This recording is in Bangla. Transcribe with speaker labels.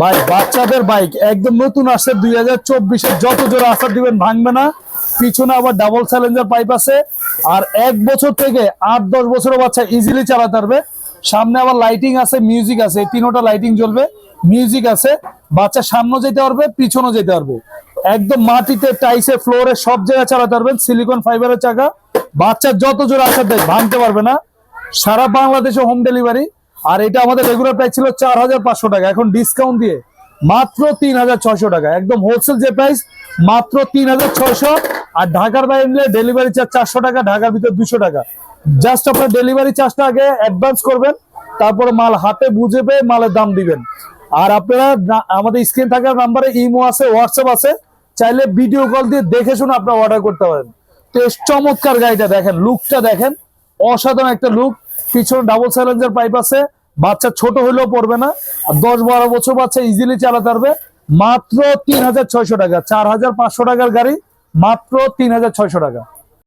Speaker 1: ভাই, বাচ্চাদের বাইক একদম নতুন আসছে দুই হাজার চব্বিশে। যত জোরে আসার দিবেন ভাঙবে না। পিছনে আবার ডাবল চ্যালেঞ্জার পাইপ আছে। আর এক বছর থেকে আট, দশ বছরের বাচ্চা ইজিলি চালাতে পারবে। সামনে আবার লাইটিং আছে মিউজিক আছে। তিনোটা লাইটিং জ্বলবে মিউজিক আছে। বাচ্চা সামনে যেতে পারবে, পিছনে যেতে পারবে। একদম মাটিতে টাইসে ফ্লোরে সব জায়গায় চালাতে পারবেন। সিলিকন ফাইবারের চাকা। বাচ্চা যত জোরে আসার দেয় ভাঙতে পারবে না। সারা বাংলাদেশে হোম ডেলিভারি আর এটা আমাদের রেগুলার প্রাইস ছিল চার হাজার পাঁচশো টাকা। এখন ডিসকাউন্ট দিয়ে মাত্র তিন হাজার ছয়শো টাকা। একদম হোলসেল যে প্রাইস মাত্র তিন হাজার ছয়শো। আর ঢাকার বাইরে নিলে ডেলিভারি চার্জ চারশো টাকা, ঢাকার ভিতরে দুশো টাকা। জাস্ট আপনার ডেলিভারি চার্জটা আগে অ্যাডভান্স করবেন, তারপরে মাল হাতে বুঝে পেয়ে মালের দাম দিবেন। আর আপনারা আমাদের স্ক্রিন থাকার নাম্বারে ইমো আছে হোয়াটসঅ্যাপ আছে। চাইলে ভিডিও কল দিয়ে দেখে শুনে আপনারা অর্ডার করতে পারেন। তো চমৎকার গাড়িটা দেখেন লুকটা দেখেন। অসাধারণ একটা লুক পিছনে ডাবল চ্যালেঞ্জের পাইপ আছে। বাচ্চা ছোট হলেও পড়বে না। আর দশ বারো বছর বাচ্চা ইজিলি চালাতে পারবে। মাত্র তিন হাজার ছয়শো টাকা, চার হাজার পাঁচশো টাকার গাড়ি, মাত্র তিন হাজার ছয়শো টাকা।